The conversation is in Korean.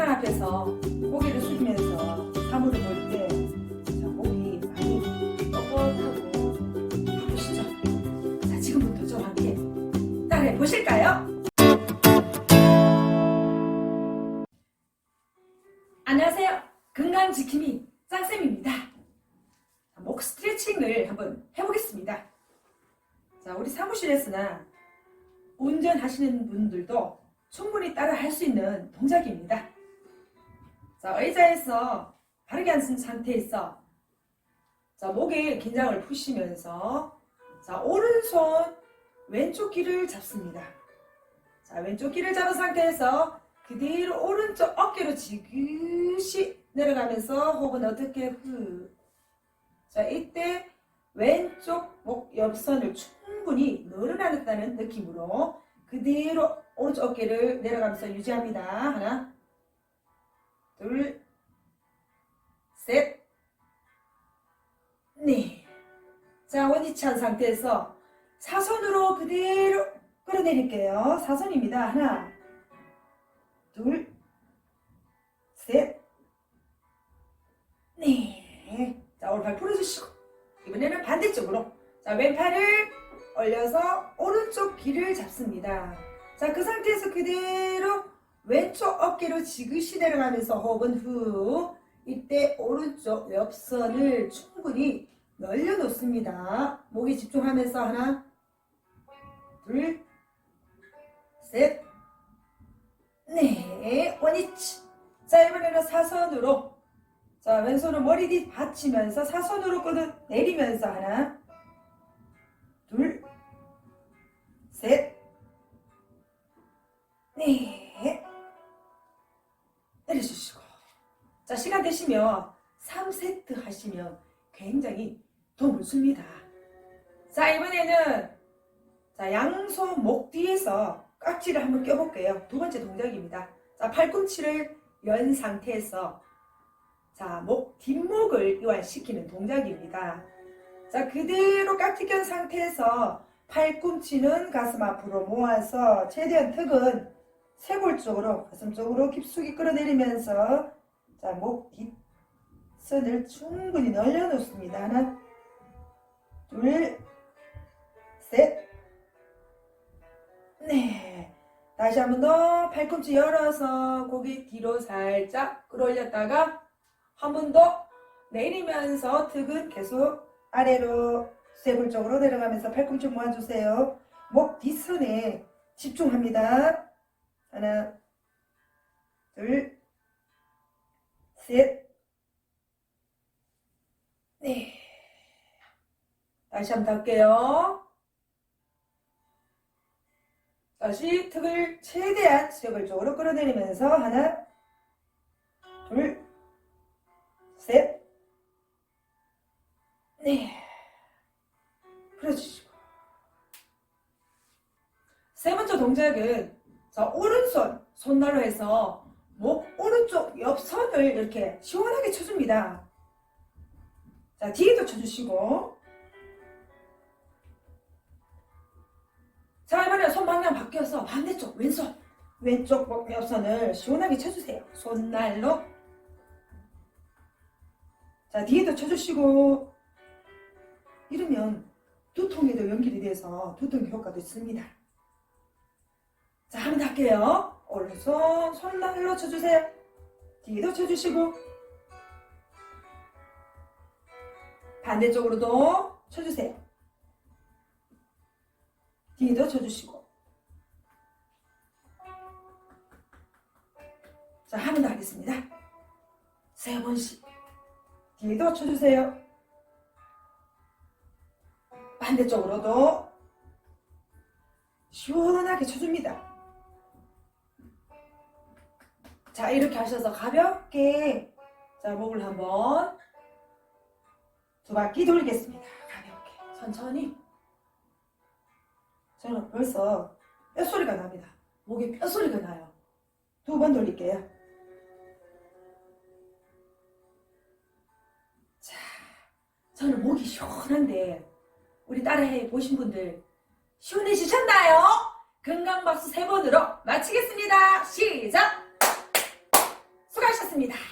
책상 앞에서 고개를 숙이면서 사물을 볼때 자, 목이 많이 뻣뻣하고 아프시죠? 자, 지금부터 저와 함께 따라해 보실까요? 안녕하세요. 건강지킴이 짱쌤입니다. 자, 목 스트레칭을 한번 해보겠습니다. 자, 우리 사무실에서나 운전하시는 분들도 충분히 따라 할 수 있는 동작입니다. 자, 의자에서 바르게 앉은 상태에서 자, 목에 긴장을 푸시면서 자, 오른손 왼쪽 귀를 잡습니다. 자, 왼쪽 귀를 잡은 상태에서 그대로 오른쪽 어깨로 지그시 내려가면서 호흡은 어떻게 후. 자, 이때 왼쪽 목 옆선을 충분히 늘어나는 느낌으로 그대로 오른쪽 어깨를 내려가면서 유지합니다. 하나, 둘, 셋, 네. 자, 원위치 한 상태에서 사선으로 그대로 끌어내릴게요. 사선입니다. 하나, 둘, 셋, 네. 자, 오른팔 풀어주시고 이번에는 반대쪽으로 자, 왼팔을 올려서 오른쪽 귀를 잡습니다. 자, 그 상태에서 그대로 왼쪽 어깨로 지그시 내려가면서 호흡은 후. 이때 오른쪽 옆선을 충분히 늘려놓습니다. 목에 집중하면서 하나, 둘, 셋, 네, 원위치. 자, 이번에는 사선으로. 자, 왼손은 머리 뒤 받치면서 사선으로 끌어 내리면서 하나, 둘, 셋, 네. 내려주시고. 자, 시간 되시면 3세트 하시면 굉장히 도움을 줍니다. 자, 이번에는 자, 양손 목 뒤에서 깍지를 한번 껴볼게요. 두 번째 동작입니다. 자, 팔꿈치를 연 상태에서 자, 목 뒷목을 이완시키는 동작입니다. 자, 그대로 깍지 껴 상태에서 팔꿈치는 가슴 앞으로 모아서 최대한 턱은 쇄골 쪽으로 가슴 쪽으로 깊숙이 끌어내리면서 자, 목 뒷선을 충분히 늘려 놓습니다. 하나, 둘, 셋, 네. 다시 한 번 더 팔꿈치 열어서 고개 뒤로 살짝 끌어올렸다가 한 번 더 내리면서 턱은 계속 아래로 쇄골 쪽으로 내려가면서 팔꿈치 모아주세요. 목 뒷선에 집중합니다. 하나, 둘, 셋, 네. 다시 한번 할게요. 다시 턱을 최대한 쇄골 쪽으로 끌어내리면서 하나, 둘, 셋, 네. 풀어주시고. 세 번째 동작은 자, 오른손 손날로 해서 목 오른쪽 옆선을 이렇게 시원하게 쳐줍니다. 자, 뒤에도 쳐주시고. 자, 이번에 손 방향 바뀌어서 반대쪽 왼손 왼쪽 목 옆선을 시원하게 쳐주세요. 손날로. 자, 뒤에도 쳐주시고. 이러면 두통에도 연결이 돼서 두통 효과도 있습니다. 자, 더 할게요. 오른손 손날로 쳐주세요. 뒤에도 쳐주시고 반대쪽으로도 쳐주세요. 뒤에도 쳐주시고 자, 한 번 더 하겠습니다. 세 번씩 뒤에도 쳐주세요. 반대쪽으로도 시원하게 쳐줍니다. 자, 이렇게 하셔서 가볍게 자, 목을 한번 두 바퀴 돌리겠습니다. 가볍게, 천천히. 저는 벌써 뼈소리가 납니다. 목에 뼈소리가 나요. 두 번 돌릴게요. 자, 저는 목이 시원한데 우리 따라해 보신 분들 시원해지셨나요? 건강박수 세 번으로 마치겠습니다. 시작! 끝났습니다.